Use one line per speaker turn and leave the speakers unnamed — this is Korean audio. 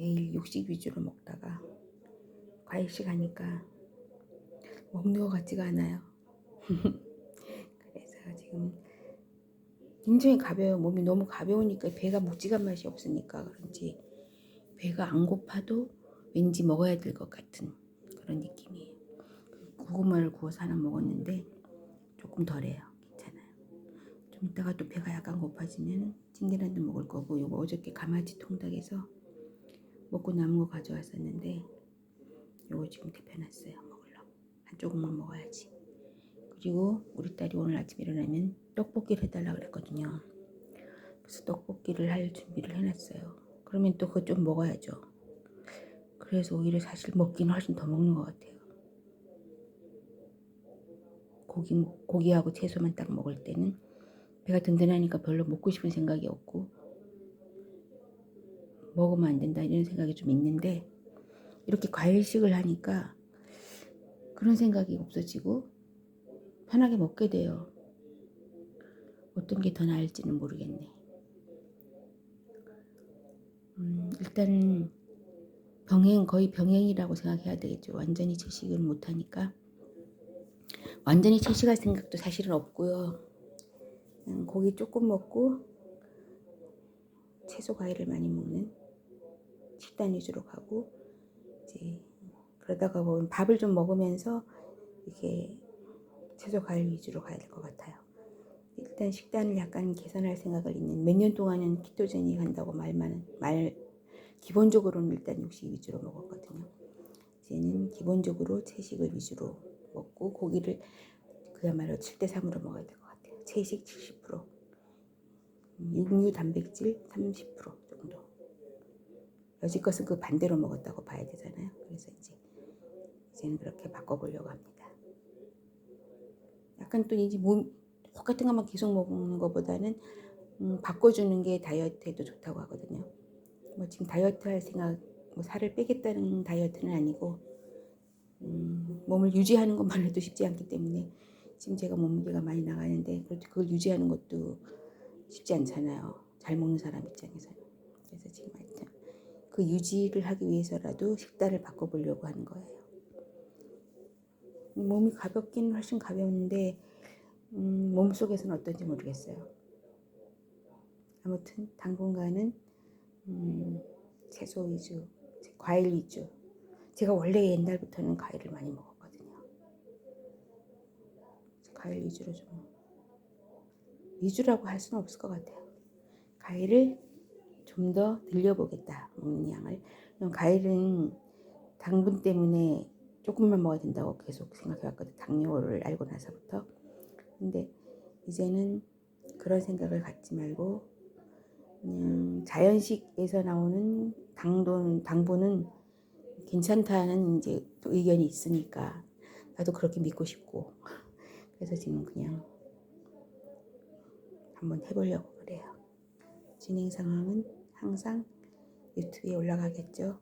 매일 육식 위주로 먹다가 과일식 하니까 먹는 것 같지가 않아요. 그래서 지금 굉장히 가벼워요. 몸이 너무 가벼우니까 배가 묵직한 맛이 없으니까 그런지 배가 안 고파도 왠지 먹어야 될 것 같은 그런 느낌이에요. 고구마를 구워서 하나 먹었는데 조금 덜해요. 괜찮아요. 좀 이따가 또 배가 약간 고파지면 찐계란도 먹을 거고 요거 어저께 가마지 통닭에서 먹고 남은 거 가져왔었는데 요거 지금 데펴놨어요. 먹으려고. 한 조금만 먹어야지. 그리고 우리 딸이 오늘 아침 일어나면 떡볶이를 해달라 그랬거든요. 그래서 떡볶이를 할 준비를 해놨어요. 그러면 또 그거 좀 먹어야죠. 그래서 오히려 사실 먹기는 훨씬 더 먹는 것 같아요. 고기, 고기하고 채소만 딱 먹을 때는 배가 든든하니까 별로 먹고 싶은 생각이 없고 먹으면 안 된다 이런 생각이 좀 있는데 이렇게 과일식을 하니까 그런 생각이 없어지고 편하게 먹게 돼요. 어떤 게 더 나을지는 모르겠네. 음, 일단은 병행 거의 병행이라고 생각해야 되겠죠. 완전히 채식을 못 하니까 완전히 채식할 생각도 사실은 없고요. 그냥 고기 조금 먹고 채소 과일을 많이 먹는 식단 위주로 가고 이제 그러다가 보면 밥을 좀 먹으면서 이렇게 채소 과일 위주로 가야 될 것 같아요. 일단 식단을 약간 개선할 생각을 있는 몇 년 동안은 키토제닉 한다고 말만 말 기본적으로는 일단 육식 위주로 먹었거든요. 이제는 기본적으로 채식을 위주로 먹고 고기를 그야말로 7대 3으로 먹어야 될 것 같아요. 채식 70%, 육류 단백질 30% 정도. 여지껏은 그 반대로 먹었다고 봐야 되잖아요. 그래서 이제 이제는 그렇게 바꿔보려고 합니다. 약간 또 이제 몸 똑같은 것만 계속 먹는 것보다는 음, 바꿔주는 게 다이어트에도 좋다고 하거든요. 뭐 지금 다이어트 할 생각, 뭐 살을 빼겠다는 다이어트는 아니고 음, 몸을 유지하는 것만 해도 쉽지 않기 때문에 지금 제가 몸무게가 많이 나가는데 그걸 유지하는 것도 쉽지 않잖아요. 잘 먹는 사람 입장에서는. 그래서 지금 하여튼 그 유지를 하기 위해서라도 식단을 바꿔보려고 하는 거예요. 몸이 가볍긴 훨씬 가벼운데 음, 몸속에서는 어떤지 모르겠어요. 아무튼 당분간은 음, 채소 위주, 과일 위주. 제가 원래 옛날부터는 과일을 많이 먹었거든요. 과일 위주로 좀 위주라고 할 수는 없을 것 같아요. 과일을 좀 더 늘려보겠다 먹는 양을. 과일은 당분 때문에 조금만 먹어야 된다고 계속 생각해왔거든. 당뇨를 알고 나서부터. 근데 이제는 그런 생각을 갖지 말고 그냥 자연식에서 나오는 당돈 당분은 괜찮다는 이제 또 의견이 있으니까 나도 그렇게 믿고 싶고 그래서 지금 그냥 한번 해보려고 그래요. 진행 상황은 항상 유튜브에 올라가겠죠.